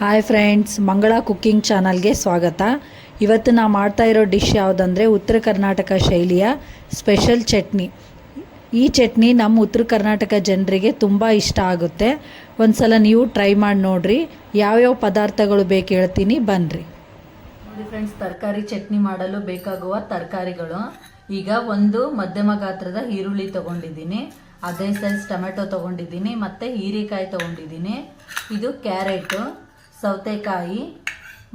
Hi friends ಮಂಗಳ cooking ಚಾನಲ್ಗೆ ಸ್ವಾಗತ. ಇವತ್ತು ನಾ ಮಾಡ್ತಾ ಇರೋ ಡಿಶ್ ಯಾವುದಂದರೆ ಉತ್ತರ ಕರ್ನಾಟಕ ಶೈಲಿಯ ಸ್ಪೆಷಲ್ ಚಟ್ನಿ. ಈ ಚಟ್ನಿ ನಮ್ಮ ಉತ್ತರ ಕರ್ನಾಟಕ ಜನರಿಗೆ ತುಂಬ ಇಷ್ಟ ಆಗುತ್ತೆ. ಒಂದ್ಸಲ ನೀವು ಟ್ರೈ ಮಾಡಿ ನೋಡ್ರಿ. ಯಾವ್ಯಾವ ಪದಾರ್ಥಗಳು ಬೇಕು ಹೇಳ್ತೀನಿ ಬನ್ನಿರಿ ನೋಡಿ ಫ್ರೆಂಡ್ಸ್ ತರಕಾರಿ ಚಟ್ನಿ ಮಾಡಲು ಬೇಕಾಗುವ ತರಕಾರಿಗಳು. ಈಗ ಒಂದು ಮಧ್ಯಮ ಗಾತ್ರದ ಈರುಳ್ಳಿ ತಗೊಂಡಿದ್ದೀನಿ. ಅದೇ ಸೈಜ್ ಟೊಮೆಟೊ ತಗೊಂಡಿದ್ದೀನಿ, ಮತ್ತು ಹೀರೆಕಾಯಿ ತಗೊಂಡಿದ್ದೀನಿ. ಇದು ಕ್ಯಾರೆಟು. ಸೌತೆಕಾಯಿ.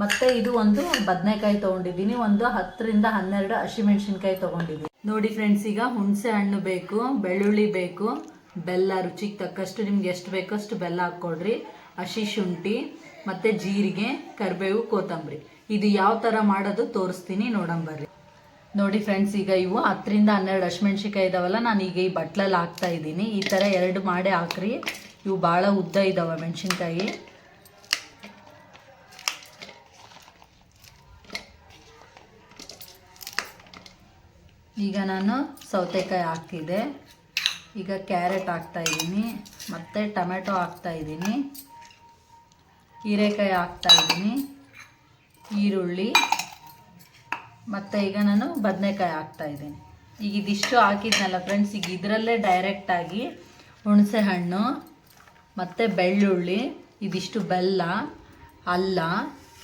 ಮತ್ತು ಇದು ಒಂದು ಬದನೆಕಾಯಿ ತಗೊಂಡಿದ್ದೀನಿ. ಒಂದು ಹತ್ತರಿಂದ ಹನ್ನೆರಡು ಹಸಿಮೆಣಸಿನ್ಕಾಯಿ ತಗೊಂಡಿದ್ದೀನಿ. ನೋಡಿ ಫ್ರೆಂಡ್ಸ್ ಈಗ ಹುಣಸೆ ಹಣ್ಣು ಬೇಕು, ಬೆಳ್ಳುಳ್ಳಿ ಬೇಕು, ಬೆಲ್ಲ ರುಚಿಗೆ ತಕ್ಕಷ್ಟು ನಿಮ್ಗೆ ಎಷ್ಟು ಬೇಕೋ ಅಷ್ಟು ಬೆಲ್ಲ ಹಾಕ್ಕೊಡ್ರಿ. ಹಸಿ ಶುಂಠಿ, ಮತ್ತು ಜೀರಿಗೆ, ಕರಿಬೇವು, ಕೊತ್ತಂಬರಿ. ಇದು ಯಾವ ಥರ ಮಾಡೋದು ತೋರಿಸ್ತೀನಿ ನೋಡಂಬರ್ರಿ ನೋಡಿ ಫ್ರೆಂಡ್ಸ್ ಈಗ ಇವು ಹತ್ತರಿಂದ ಹನ್ನೆರಡು ಹಸಿಮೆಣ್ಸಿಕಾಯಿ ಇದಾವಲ್ಲ, ನಾನು ಈಗ ಈ ಬಟ್ಲಲ್ಲಿ ಹಾಕ್ತಾ ಇದ್ದೀನಿ. ಈ ಥರ ಎರಡು ಮಾಡಿ ಹಾಕ್ರಿ. ಇವು ಭಾಳ ಉದ್ದ ಇದ್ದಾವೆ ಮೆಣಸಿನ್ಕಾಯಿ. ಈಗ ನಾನು ಸೌತೆಕಾಯಿ ಹಾಕಿದೆ. ಈಗ ಕ್ಯಾರೆಟ್ ಹಾಕ್ತಾ ಇದ್ದೀನಿ. ಮತ್ತು ಟೊಮೆಟೊ ಹಾಕ್ತಾ ಇದ್ದೀನಿ. ಹೀರೆಕಾಯಿ ಹಾಕ್ತಾ ಇದ್ದೀನಿ. ಈರುಳ್ಳಿ. ಮತ್ತು ಈಗ ನಾನು ಬದನೆಕಾಯಿ ಹಾಕ್ತಾ ಇದ್ದೀನಿ. ಈಗ ಇದಿಷ್ಟು ಹಾಕಿದ್ನಲ್ಲ ಫ್ರೆಂಡ್ಸ್ ಈಗ ಇದರಲ್ಲೇ ಡೈರೆಕ್ಟಾಗಿ ಹುಣಸೆ ಹಣ್ಣು, ಮತ್ತು ಬೆಳ್ಳುಳ್ಳಿ, ಇದಿಷ್ಟು ಬೆಲ್ಲ, ಅಲ್ಲ,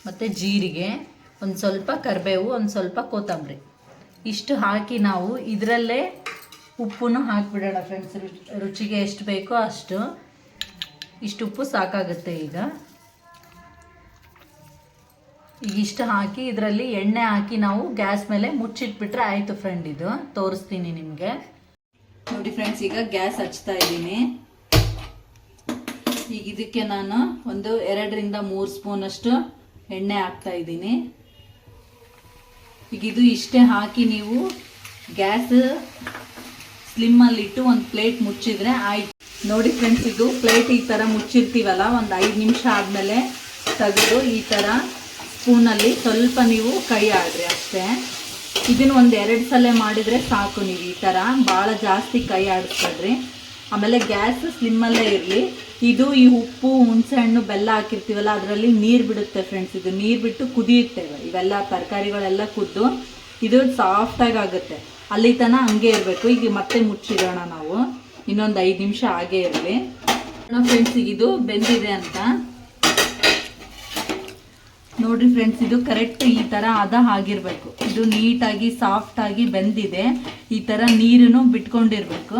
ಮತ್ತು ಜೀರಿಗೆ, ಒಂದು ಸ್ವಲ್ಪ ಕರಿಬೇವು, ಒಂದು ಸ್ವಲ್ಪ ಕೊತ್ತಂಬರಿ. ಇಷ್ಟು ಹಾಕಿ ನಾವು ಇದರಲ್ಲೇ ಉಪ್ಪನ್ನು ಹಾಕಿಬಿಡೋಣ ಫ್ರೆಂಡ್ಸ್ ರುಚಿಗೆ ಎಷ್ಟು ಬೇಕೋ ಅಷ್ಟು. ಇಷ್ಟು ಉಪ್ಪು ಸಾಕಾಗುತ್ತೆ ಈಗ. ಈಗ ಇಷ್ಟು ಹಾಕಿ ಇದರಲ್ಲಿ ಎಣ್ಣೆ ಹಾಕಿ ನಾವು ಗ್ಯಾಸ್ ಮೇಲೆ ಮುಚ್ಚಿಟ್ಬಿಟ್ರೆ ಆಯಿತು ಫ್ರೆಂಡ್ ಇದು. ತೋರಿಸ್ತೀನಿ ನಿಮಗೆ. ನೋಡಿ ಫ್ರೆಂಡ್ಸ್ ಈಗ ಗ್ಯಾಸ್ ಹಚ್ತಾ ಇದ್ದೀನಿ. ಈಗ ಇದಕ್ಕೆ ನಾನು ಒಂದು ಎರಡರಿಂದ ಮೂರು ಸ್ಪೂನಷ್ಟು ಎಣ್ಣೆ ಹಾಕ್ತಾ ಇದ್ದೀನಿ. ಈಗ ಇದು ಇಷ್ಟೇ ಹಾಕಿ ನೀವು ಗ್ಯಾಸ್ ಸ್ಲಿಮ್ಮಲ್ಲಿಟ್ಟು ಒಂದು ಪ್ಲೇಟ್ ಮುಚ್ಚಿದ್ರೆ ಆಯ್ತು. ನೋಡಿ ಫ್ರೆಂಡ್ಸ್, ಇದು ಪ್ಲೇಟ್ ಈ ಥರ ಮುಚ್ಚಿರ್ತೀವಲ್ಲ, ಒಂದು ಐದು ನಿಮಿಷ ಆದಮೇಲೆ ತೆಗೆದು ಈ ಥರ ಸ್ಪೂನಲ್ಲಿ ಸ್ವಲ್ಪ ನೀವು ಕೈ ಆಡ್ರಿ ಅಷ್ಟೇ. ಇದನ್ನು ಒಂದು ಎರಡು ಸಲ ಮಾಡಿದರೆ ಸಾಕು ನೀವು ಈ ಥರ. ಭಾಳ ಜಾಸ್ತಿ ಕೈ ಆಡಿಸ್ಬೇಡ್ರಿ. ಆಮೇಲೆ ಗ್ಯಾಸ್ ಸ್ಲಿಮ್ಮಲ್ಲೇ ಇರಲಿ. ಇದು ಈ ಉಪ್ಪು, ಹುಣಸೆ ಹಣ್ಣು, ಬೆಲ್ಲ ಹಾಕಿರ್ತೀವಲ್ಲ, ಅದರಲ್ಲಿ ನೀರು ಬಿಡುತ್ತೆ ಫ್ರೆಂಡ್ಸ್ ಇದು ನೀರು ಬಿಟ್ಟು ಕುದಿಯುತ್ತೆ ಇವೆಲ್ಲ ತರಕಾರಿಗಳೆಲ್ಲ ಕುದ್ದು ಇದು ಸಾಫ್ಟಾಗಿ ಆಗುತ್ತೆ. ಅಲ್ಲಿ ತನ ಹಂಗೆ ಇರಬೇಕು. ಈಗ ಮತ್ತೆ ಮುಚ್ಚಿಡೋಣ ನಾವು. ಇನ್ನೊಂದು ಐದು ನಿಮಿಷ ಹಾಗೇ ಇರಲಿ. ಫ್ರೆಂಡ್ಸ್ ಈಗ ಇದು ಬೆಂದಿದೆ ಅಂತ. ನೋಡ್ರಿ ಫ್ರೆಂಡ್ಸ್ ಇದು ಕರೆಕ್ಟ್ ಈ ಥರ ಅದ ಆಗಿರಬೇಕು ಇದು ನೀಟಾಗಿ ಸಾಫ್ಟಾಗಿ ಬೆಂದಿದೆ. ಈ ಥರ ನೀರನ್ನು ಬಿಟ್ಕೊಂಡಿರ್ಬೇಕು.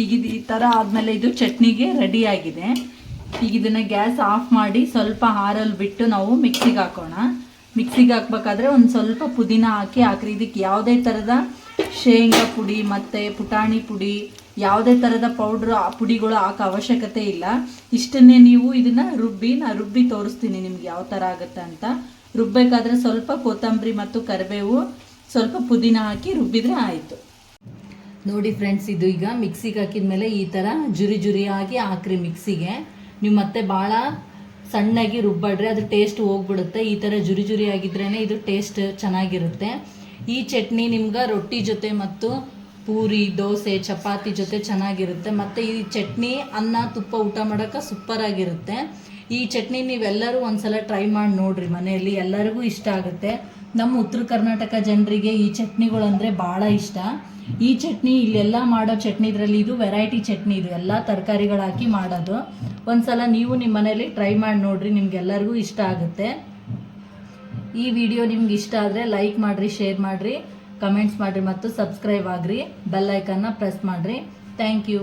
ಈಗ ಇದು ಈ ಥರ ಆದಮೇಲೆ ಇದು ಚಟ್ನಿಗೆ ರೆಡಿ ಆಗಿದೆ. ಈಗ ಇದನ್ನು ಗ್ಯಾಸ್ ಆಫ್ ಮಾಡಿ ಸ್ವಲ್ಪ ಹಾರಲ್ಲಿ ಬಿಟ್ಟು ನಾವು ಮಿಕ್ಸಿಗೆ ಹಾಕೋಣ. ಮಿಕ್ಸಿಗೆ ಹಾಕ್ಬೇಕಾದ್ರೆ ಒಂದು ಸ್ವಲ್ಪ ಪುದೀನ ಹಾಕಿ ಹಾಕ್ರಿ. ಇದಕ್ಕೆ ಯಾವುದೇ ಥರದ ಶೇಂಗಾ ಪುಡಿ ಮತ್ತು ಪುಟಾಣಿ ಪುಡಿ ಯಾವುದೇ ಥರದ ಪೌಡ್ರ್ ಪುಡಿಗಳು ಹಾಕೋ ಅವಶ್ಯಕತೆ ಇಲ್ಲ. ಇಷ್ಟನ್ನೇ ನೀವು ಇದನ್ನು ರುಬ್ಬಿ, ನಾ ರುಬ್ಬಿ ತೋರಿಸ್ತೀನಿ ನಿಮ್ಗೆ ಯಾವ ಥರ ಆಗುತ್ತೆ ಅಂತ. ರುಬ್ಬಬೇಕಾದ್ರೆ ಸ್ವಲ್ಪ ಕೊತ್ತಂಬರಿ ಮತ್ತು ಕರಿಬೇವು ಸ್ವಲ್ಪ ಪುದೀನ ಹಾಕಿ ರುಬ್ಬಿದ್ರೆ ಆಯಿತು. ನೋಡಿ ಫ್ರೆಂಡ್ಸ್ ಇದು ಈಗ ಮಿಕ್ಸಿಗೆ ಹಾಕಿದ ಮೇಲೆ ಈ ಥರ ಜುರಿ ಜುರಿಯಾಗಿ ಹಾಕ್ರಿ ಮಿಕ್ಸಿಗೆ ನೀವು ಮತ್ತೆ ಭಾಳ ಸಣ್ಣಗೆ ರುಬ್ಬಾಡ್ರಿ ಅದು ಟೇಸ್ಟ್ ಹೋಗ್ಬಿಡುತ್ತೆ. ಈ ಥರ ಜುರಿ ಜುರಿ ಆಗಿದ್ರೇ ಇದು ಟೇಸ್ಟ್ ಚೆನ್ನಾಗಿರುತ್ತೆ. ಈ ಚಟ್ನಿ ನಿಮ್ಗೆ ರೊಟ್ಟಿ ಜೊತೆ ಮತ್ತು ಪೂರಿ, ದೋಸೆ, ಚಪಾತಿ ಜೊತೆ ಚೆನ್ನಾಗಿರುತ್ತೆ. ಮತ್ತು ಈ ಚಟ್ನಿ ಅನ್ನ, ತುಪ್ಪ ಊಟ ಮಾಡೋಕ್ಕೆ ಸೂಪರಾಗಿರುತ್ತೆ ಈ ಚಟ್ನಿ ನೀವೆಲ್ಲರೂ ಒಂದ್ಸಲ ಟ್ರೈ ಮಾಡಿ ನೋಡ್ರಿ ಮನೆಯಲ್ಲಿ. ಎಲ್ಲರಿಗೂ ಇಷ್ಟ ಆಗುತ್ತೆ. ನಮ್ಮ ಉತ್ತರ ಕರ್ನಾಟಕ ಜನರಿಗೆ ಈ ಚಟ್ನಿಗಳಂದರೆ ಭಾಳ ಇಷ್ಟ. ಈ ಚಟ್ನಿ, ಇಲ್ಲೆಲ್ಲ ಮಾಡೋ ಚಟ್ನಿ ಇದರಲ್ಲಿ ಇದು ವೆರೈಟಿ ಚಟ್ನಿ ಇದು. ಎಲ್ಲ ತರಕಾರಿಗಳು ಹಾಕಿ ಮಾಡೋದು. ಒಂದ್ಸಲ ನೀವು ನಿಮ್ಮ ಮನೇಲಿ ಟ್ರೈ ಮಾಡಿ ನೋಡ್ರಿ, ನಿಮ್ಗೆಲ್ಲರಿಗೂ ಇಷ್ಟ ಆಗುತ್ತೆ. ಈ ವಿಡಿಯೋ ನಿಮ್ಗೆ ಇಷ್ಟ ಆದರೆ ಲೈಕ್ ಮಾಡಿರಿ ಶೇರ್ ಮಾಡಿರಿ ಕಮೆಂಟ್ಸ್ ಮಾಡಿರಿ ಮತ್ತು ಸಬ್ಸ್ಕ್ರೈಬ್ ಆಗಿರಿ. ಬೆಲ್ ಐಕನ್ನ ಪ್ರೆಸ್ ಮಾಡಿರಿ. Thank you